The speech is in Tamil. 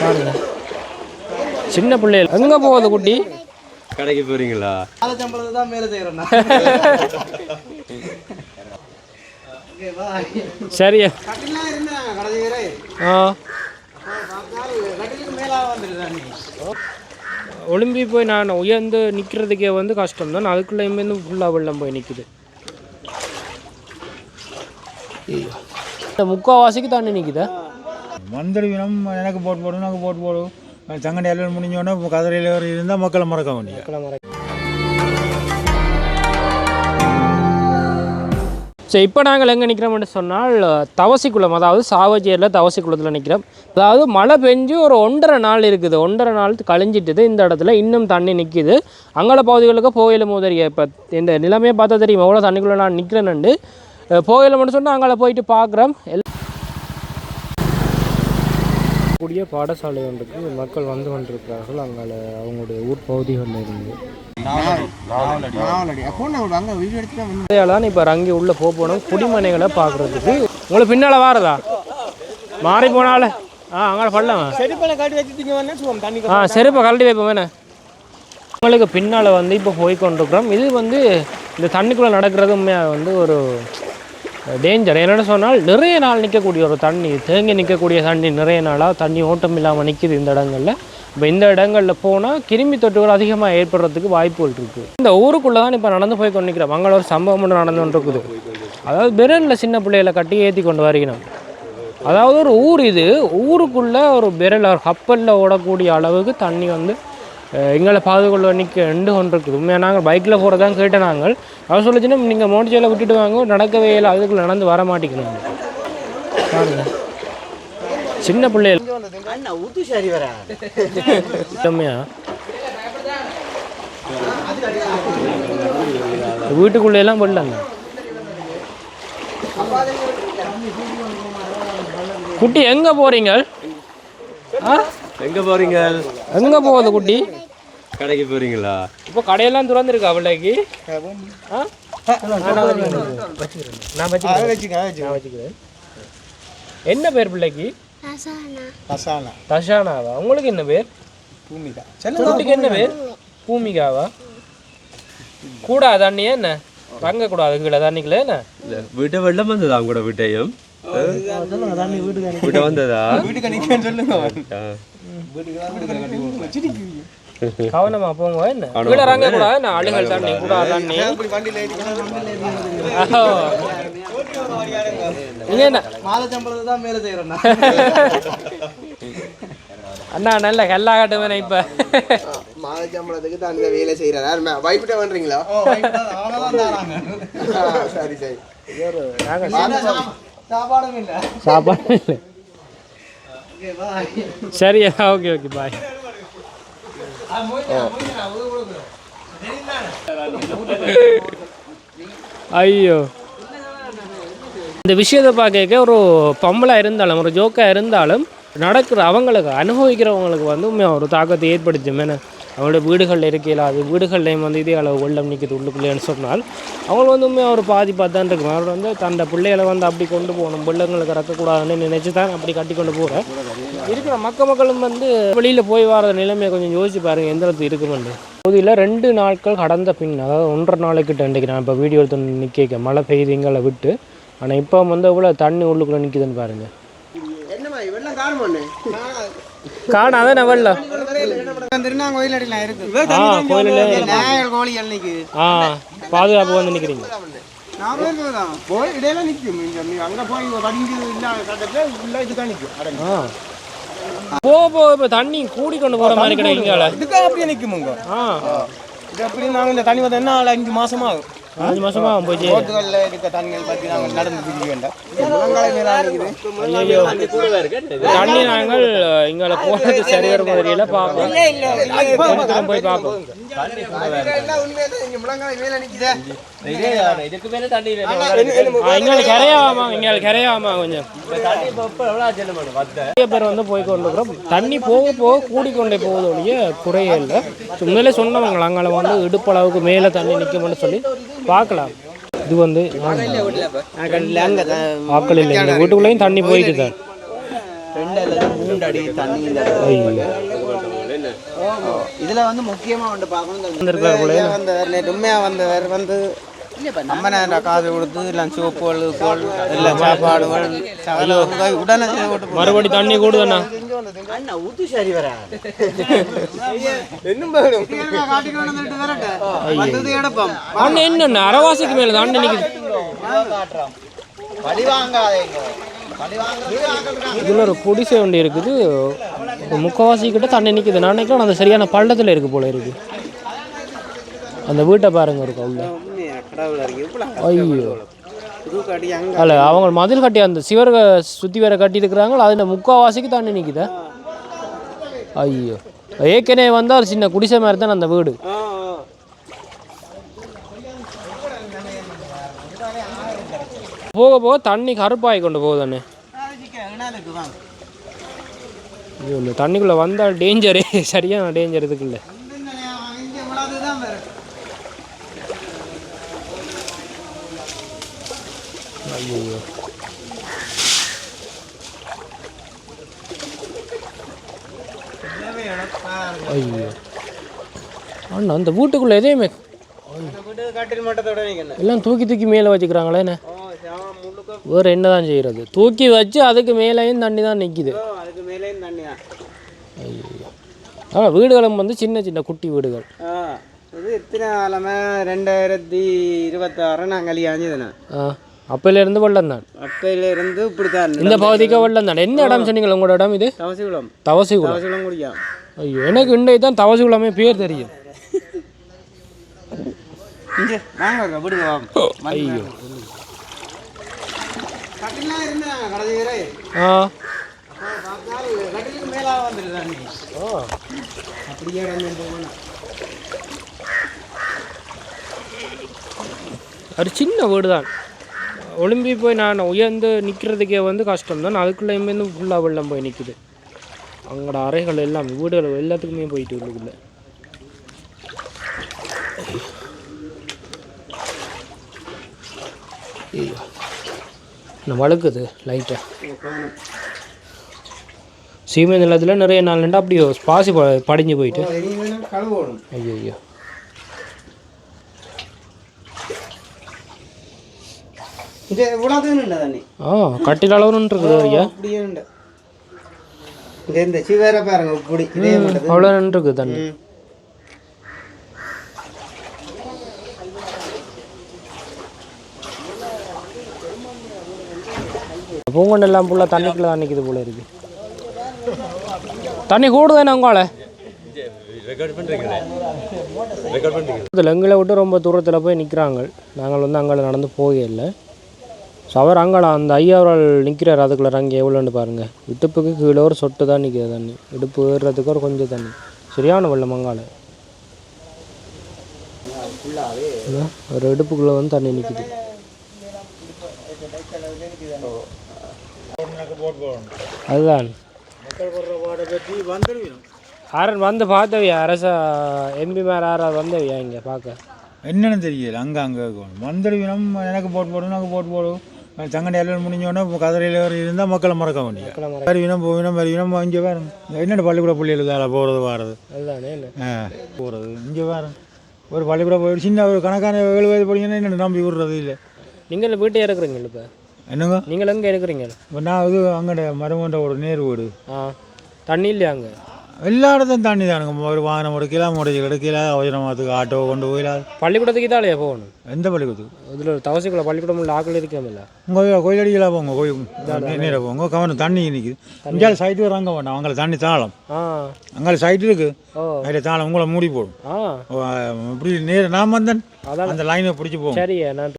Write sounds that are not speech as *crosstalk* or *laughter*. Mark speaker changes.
Speaker 1: பாருங்க. சின்ன பிள்ளைகள் எங்கே போகுது குட்டி?
Speaker 2: கடைக்கு போறீங்களா?
Speaker 3: தான் மேலே செய்கிறேன்
Speaker 1: சரியா? ஆ. ஒளிம்பி போய் நான் உயர்ந்து நிற்கிறதுக்கே வந்து கஷ்டம் தான். அதுக்குள்ளேயுமே வந்து ஃபுல்லாக வெள்ளம் போய் நிற்குது இந்த முக்கால்வாசிக்கு தண்ணி நிற்குதா
Speaker 4: மந்திரிவினம் எனக்கு போட்டு போடும் எனக்கு போட்டு போடும் சங்கடி எல்லாம் முடிஞ்சோடனே கதிரையில் இருந்தால் மக்களை மறக்க வேண்டிய
Speaker 1: ஸோ இப்போ நாங்கள் எங்கே நிற்கிறோம்னு சொன்னால் தவசிக்குளம் அதாவது சாவச்சேரியில் தவசிக்குளத்தில் நிற்கிறோம் அதாவது மழை பெஞ்சு ஒரு ஒன்றரை நாள் இருக்குது. ஒன்றரை நாள் கழிஞ்சிட்டுது. இந்த இடத்துல இன்னும் தண்ணி நிற்கிது அங்கல பகுதிகளுக்கு போயில மோதறிய இப்போ இந்த நிலைமையை பார்த்தா தெரியும். எவ்வளோ தண்ணிக்குள்ளே நான் நிற்கிறேன்னு போயில மட்டும் சொன்னால் அங்கே போயிட்டு பார்க்குறோம். கூடிய பாடசாலை ஒன்றுக்கு மக்கள் வந்து கொண்டிருக்கிறார்கள். அங்கே அவங்களுடைய ஊர் பகுதிகளில் இருந்து.
Speaker 3: அங்கே
Speaker 1: அதையால் இப்போ ரங்கி உள்ளே போக போனோம் குடிமனைகளை பார்க்குறதுக்கு. உங்களுக்கு பின்னால் வாரதா? மாறி போனால. ஆ அங்கே
Speaker 3: தண்ணி
Speaker 1: ஆ செருப்பை கழட்டி வைப்போம் வேணே. நம்மளுக்கு பின்னால் வந்து இப்போ போய் கொண்டிருக்கிறோம் இது வந்து இந்த தண்ணிக்குள்ளே நடக்கிறது உண்மையாக வந்து ஒரு டேஞ்சர் என்னென்னு சொன்னால் நிறைய நாள் நிற்கக்கூடிய ஒரு தண்ணி தேங்கி நிற்கக்கூடிய தண்ணி நிறைய நாளாக தண்ணி ஓட்டம் இல்லாமல் நிற்கிது இந்த இடங்களில். இப்போ இந்த இடங்களில் போனால் கிருமி தொற்றுகள் அதிகமாக ஏற்படுறதுக்கு வாய்ப்புகள் இருக்குது இந்த ஊருக்குள்ளே தான் இப்போ நடந்து போய் கொண்டு நிற்கிறோம் அங்கே ஒரு சம்பவம் ஒன்று நடந்து கொண்டு இருக்குது அதாவது விரலில் சின்ன பிள்ளைகளை கட்டி ஏற்றி கொண்டு வருகிறோம். அதாவது ஒரு ஊர் இது. ஊருக்குள்ளே ஒரு விரல் ஒரு கப்பலில் ஓடக்கூடிய அளவுக்கு தண்ணி வந்து எங்களை பாதுகாப்பு நிற்க ரெண்டு கொண்டு இருக்குது. உண்மையாக நாங்கள் பைக்கில் போகிறதான் கேட்ட நாங்கள். அவர் சொல்லிச்சுன்னா நீங்கள் மோட்டர் விட்டுட்டு வாங்க நடக்கவே இல்லை அதுக்குள்ளே நடந்து வர மாட்டேங்கிறோம் பாருங்க. சின்ன பிள்ளைகள்
Speaker 3: அண்ணா ஊத்து சரி வர?
Speaker 1: செம்மையா? வீட்டுக்குள்ளே எல்லாம் போடலாங்க குட்டி எங்க போறீங்க? ஆ?
Speaker 2: எங்க போறீங்க?
Speaker 1: எங்க போகுது குட்டி?
Speaker 2: கடைக்கு போறீங்களா?
Speaker 1: இப்போ கடையெல்லாம் திறந்துருக்கு அவளைக்கு. என்ன பேர் பிள்ளைக்கு? தஷானாவா உங்களுக்கு என்ன பேர்?
Speaker 3: பூமிகா.
Speaker 1: குட்டிக்கு என்ன பேர்? பூமிகாவா? கூடா தண்ணி என்ன? தங்க கூடாது கீழே தண்ணிக்குள்ள என்ன?
Speaker 2: இல்ல, வீட்டை வெள்ளம் வந்ததா உங்களோட வீட்டையும்? வீட்டை வந்ததா?
Speaker 3: வீட்டுக்கு சொல்லுங்க. *laughs*
Speaker 1: கவனமா போங்க என்ன? கூடா தண்ணி
Speaker 3: இப்படி வண்டியில் ஏறிக்கணும் வண்டியில் ஏறிக்கணும்
Speaker 1: ஆஹோ. இங்க என்ன?
Speaker 3: மாத சம்பளத்தை தான் மேலே செய்கிறேன் *laughs*
Speaker 1: அண்ணா நல்ல கல்லா காட்டுவேன் இப்ப. *laughs*
Speaker 5: மாத சம்பளத்துக்கு தான் அந்த வேலை செய்கிறார் வைப்பிட்ட பண்றீங்களா சரி சரி.
Speaker 3: சாப்பாடும் இல்லை.
Speaker 1: சாப்பாடு இல்லை. சரியா ஓகே ஓகே பாய். ஐயோ இந்த விஷயத்தை பார்க்க ஒரு பொம்பளை இருந்தாலும் ஒரு ஜோக்காக இருந்தாலும் நடக்கிற அவங்களுக்கு அனுபவிக்கிறவங்களுக்கு வந்து உண்மையாக ஒரு தாக்கத்தை ஏற்படுத்தும் என்ன அவங்களோட வீடுகளில் இருக்கையில் அது வீடுகள்லையும் வந்து இதே அளவு வெள்ளம் நிற்கிது உள்ளுக்குள்ளேன்னு சொன்னால் அவங்க வந்து உண்மையாக ஒரு பாதிப்பாக தான் இருக்கும். அவர் வந்து தன்னோட பிள்ளைகளை வந்து அப்படி கொண்டு போகணும் வெள்ளங்களுக்கு இறக்கக்கூடாதுன்னு நினச்சி தான் அப்படி கட்டி கொண்டு போகிறேன் இருக்கிற மக்க மக்களும் வந்து வெளியில் போய் வர நிலைமையை கொஞ்சம் யோசிச்சு பாருங்கள் எந்த அளவுக்கு இருக்குமெண்டு பகுதியில் ரெண்டு நாட்கள் கடந்த பின் அதாவது ஒன்றரை நாளைக்கிட்ட இன்றைக்கு நான் இப்போ வீடியோ எடுத்து நிற்க மழை பெய்யுதுங்களை விட்டு ஆனால் இப்போ வந்து எவ்வளோ தண்ணி உள்ளுக்குள்ளே நிற்குதுன்னு பாருங்கள்
Speaker 5: என்னம்மா இவெல்லாம் காரணம்
Speaker 1: காணாத
Speaker 3: திருநாங்க கோயில் கோழி
Speaker 1: ஆ பாதுகாப்பு வந்து
Speaker 3: தான். போய் இடையில நிற்கும் அங்கே போய் வடிஞ்சு இல்லாத கட்டத்தில் உள்ள இதுதான் நிற்கும்
Speaker 1: போ போ இப்போ தண்ணி கூடி கொண்டு போகிற மாதிரி கிடைக்குங்களா
Speaker 3: இதுக்கு அப்படியே நிற்குமுங்க
Speaker 1: ஆ.
Speaker 3: இது அப்படி நாங்கள் இந்த தண்ணி வந்து என்ன நாலு அஞ்சு மாசமா ஆகும்
Speaker 1: அஞ்சு மாசமா போச்சு
Speaker 3: ரோட்டுகளில் இருக்க தண்ணிகள் பற்றி நாங்கள் நடந்து திரிக்க வேண்டாம்
Speaker 1: தண்ணி நாங்கள் இங்கே போனது சரி வர மாதிரியில பார்ப்போம். போய் பார்ப்போம்.
Speaker 5: இங்கே
Speaker 1: கரையாவாமா இங்கே கரையாவாமா கொஞ்சம். நிறைய பேர் வந்து போய் கொண்டிருக்கிறோம். தண்ணி போக போக கூடிக்கொண்டே போகுது ஒழிய குறையே இல்லை. உண்மையிலே சொன்னவங்க அங்கே வந்து இடுப்பளவுக்கு மேலே தண்ணி நிற்கும்னு சொல்லி பார்க்கலாம் இது வந்து ஆக்கள் இல்லை எங்கள் வீட்டுக்குள்ளேயும் தண்ணி போயிட்டு
Speaker 5: இந்த இதுல வந்து முக்கியமா வந்து பார்க்கணும். வந்தவர் உண்மையா வந்தவர் வந்து அம்மனை காசு கொடுத்து எல்லாம் சோப்புகள் போல் எல்லாம் உதவி உடனே.
Speaker 1: மறுபடி தண்ணி கூடுதண்ணா அண்ணன் நிற்குது
Speaker 5: பழி வாங்காதீங்க பழி வாங்க
Speaker 1: இதில் ஒரு குடிசை ஒன்று இருக்குது ஒரு முக்கால்வாசி கிட்ட தண்ணி நிற்குது நான் நினைக்கிறேன் அந்த சரியான பள்ளத்தில் இருக்கு போல இருக்கு அந்த வீட்டை பாருங்க இருக்கும் ஐயோ அல்ல அவங்க மதில் கட்டி அந்த சிவர் சுற்றி வேற கட்டி இருக்கிறாங்க அதில் முக்கால்வாசிக்கு தண்ணி நிற்குதா ஐயோ. ஏற்கனவே வந்தால் ஒரு சின்ன குடிசை மாதிரி தான் அந்த வீடு. போக போக தண்ணி கருப்பாகி கொண்டு போகுதானே ஐயோ இந்த தண்ணிக்குள்ளே வந்தால் டேஞ்சரே சரியான டேஞ்சர் இதுக்குள்ள ஐயோ ஐயோ அண்ணா அந்த வீட்டுக்குள்ளே எதையுமே எல்லாம் தூக்கி தூக்கி மேலே வச்சுக்கிறாங்களே என்ன? வேறு என்ன தான் செய்கிறது தூக்கி வச்சு அதுக்கு மேலேயும் தண்ணி தான் நிற்கிது ஐயோ. ஆ வீடுகளும் வந்து சின்ன சின்ன குட்டி வீடுகள்.
Speaker 5: இது எத்தனை காலமே ரெண்டாயிரத்தி இருபத்தாறு நான் கல்யாணிதுண்ணா
Speaker 1: ஆ. அப்போலேருந்து வெள்ளம் தான்
Speaker 5: அப்பையில இருந்து இப்படி தான்
Speaker 1: இந்த பகுதிக்கு வெள்ளம் தான் என்ன இடம் சொன்னீங்களா உங்களோட இடம் இது?
Speaker 5: தவசிகுளம்.
Speaker 1: தவசிகுளம்.
Speaker 5: தவசிகுளம்
Speaker 1: ஐயோ எனக்கு இன்றைக்கு தான் தவசிகுளமே பேர் தெரியும். ஐயோ. ஆ.
Speaker 5: அப்படியே
Speaker 1: ஒரு சின்ன வீடு தான் ஒளிம்பி போய் நான் உயர்ந்து நிற்கிறதுக்கே வந்து கஷ்டம் தான் அதுக்குள்ளேயுமே ஃபுல்லாக வெள்ளம் போய் நிற்குது அங்கட அறைகள் எல்லாம் வீடுகள் எல்லாத்துக்குமே போயிட்டு உள்ளுக்குள்ள. இன்னும் வழுக்குது லைட்டாக சீமை நிலத்தில் நிறைய நாள் நின்று அப்படியே பாசி படிஞ்சு போயிட்டு. ஐயோ ஐயோ
Speaker 5: இல்லை தண்ணி.
Speaker 1: ஆ கட்டில் அளவுன்னு இருக்குது ஐயா.
Speaker 5: அப்படியே உண்டு. இது இந்த சிவரை பாருங்க இப்படி. இதே மட்டும்.
Speaker 1: அவ்வளோ இருக்குது தண்ணி. பூங்கொண்டு எல்லாம் ஃபுல்லாக தண்ணிக்குள்ளே தான் நிற்கிது போல இருக்கு. தண்ணி கூடுதானே உங்களால?
Speaker 2: ரெக்கார்ட்
Speaker 1: எங்களை விட்டு ரொம்ப தூரத்தில் போய் நிற்கிறாங்க நாங்கள் வந்து அங்கே நடந்து போகல ஸோ அவர் அங்கே அந்த ஐயாவரால் நிற்கிறார் அதுக்குள்ள அங்கே எவ்வளோன்னு பாருங்கள் இடுப்புக்கு கீழே ஒரு சொட்டு தான் நிற்கிது தண்ணி. இடுப்பு ஏறுறதுக்கு ஒரு கொஞ்சம் தண்ணி. சரியான வெள்ளம் அங்கால? ஒரு இடுப்புக்குள்ளே வந்து தண்ணி நிற்கிது
Speaker 4: போடணும்
Speaker 1: அதுதான். யாரும் வந்து பார்த்தவியா? அரச எம்பி மேலே யாராவது வந்தவியா இங்கே? பார்க்க.
Speaker 4: என்னன்னு தெரியல. அங்கே அங்கே வந்துடுவினம் எனக்கு போட் போடும் எனக்கு போட். போடும் சங்கடி எல்லாம் முடிஞ்சோடனே கதிரையில் இருந்தால் மக்களை மறக்க வேண்டிய வருவினம் போவினம் வருவினம் இங்கே வேறுங்க என்னென்ன பள்ளிக்கூட பிள்ளைகள் வேலை போகிறது ஆ போகிறது இங்கே வேறு ஒரு பள்ளிக்கூட போய் சின்ன ஒரு கணக்கான ஏழு வயது படிங்கன்னா என்ன நம்பி விடுறது இல்லை
Speaker 1: நீங்கள் வீட்டே இருக்கிறீங்க இப்போ
Speaker 4: என்னங்க
Speaker 1: நீங்கள் எங்கே இருக்கிறீங்க
Speaker 4: இப்போ நான் இது அங்கே மருமன்ற ஒரு நேர் வீடு
Speaker 1: ஆ தண்ணி இல்லையா அங்கே
Speaker 4: எல்லா இடத்தையும் தண்ணி தானுங்க ஒரு வாகனம் எடுக்கல முடிச்சு எடுக்கல அவசரமாத்துக்கு ஆட்டோ கொண்டு போயிடலாம்
Speaker 1: பள்ளிக்கூடத்துக்கு தானே போகணும்
Speaker 4: எந்த பள்ளிக்கூடத்துக்கு
Speaker 1: இதில் ஒரு தவசிக்குள்ள பள்ளிக்கூடம் உள்ள ஆக்கள் இருக்கமில்ல
Speaker 4: உங்கள் கோயிலடிக்கலாம் போங்க கோயில் நேராக போங்க கவனம் தண்ணி நிற்குது இங்கே சைட்டு வராங்க வேண்டாம் அங்கே தண்ணி தாளம் அங்கே சைட்டு இருக்கு அதில் தாளம் உங்களை மூடி போடும் இப்படி நேர நான் வந்தேன் அந்த லைனை பிடிச்சி போகும்
Speaker 1: சரி நான்